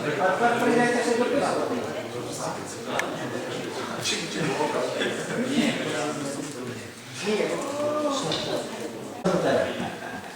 А тепер прийдете ще дописувати.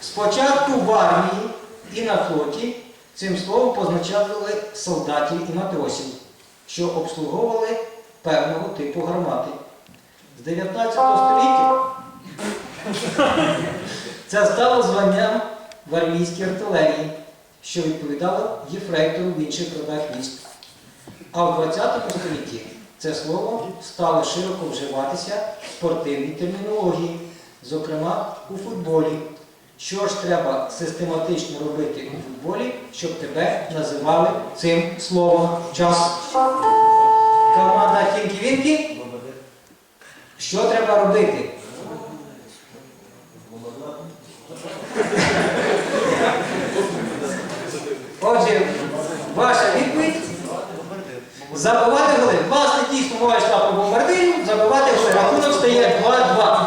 Спочатку в армії і на флоті цим словом позначали солдатів і матросів, що обслуговували певного типу гармати. З 19 століття це стало званням в армійській артилерії, що відповідало єфрейтору в інших родах військ. А в 20 столітті це слово стало широко вживатися в спортивній термінології, зокрема у футболі. Що ж треба систематично робити у футболі, щоб тебе називали цим словом? Час. Команда Тінкі-Вінкі. Що треба робити? Забивати голи. Дійсно мова йшла про бомбардирів, забивати голи. Рахунок стає 2-2.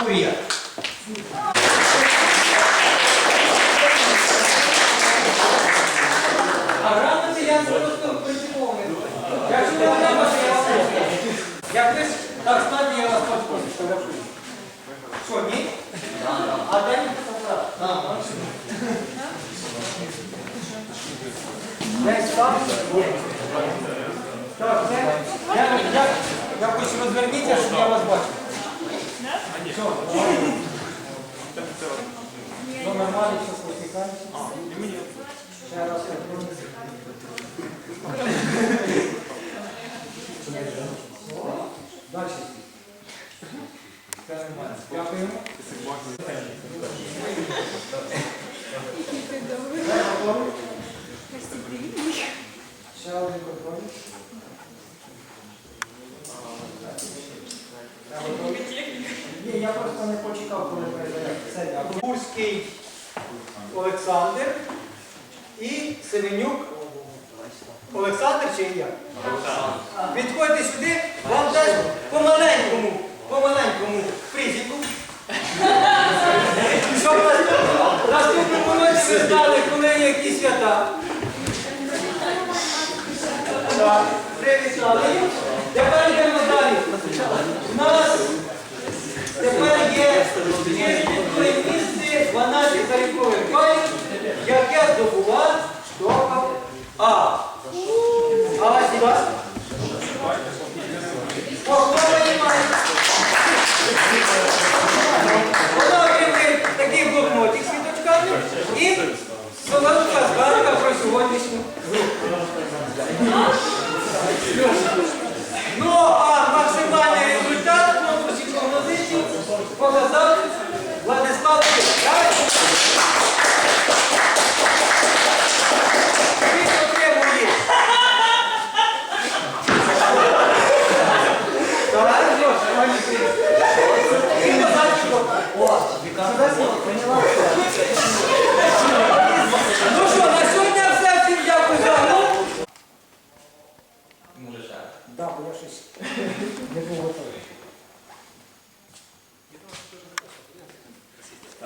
Фурія. А грамоти я просто. Якщо не вас. Як ви так стаді, я вас фотографую. Що, ні? А де мені фотограф? Так, це. Я, я, якось розверніться, щоб я вас бачив. Все, Ну, нормально, все спотикається. Ще раз Далі. Це нормально. Дякуємо. Ще один контроль. Ні, я просто не почекав, коли. Це. Гурський Олександр і Семенюк Олександр чи я? Підходьте сюди, вам дасть по-маленькому, по-маленькому призіку. Щоб наступному- ви знали, коли які свята. Привітали. Тепер йдемо далі. У нас місце 12 харікових балів, яке здобуває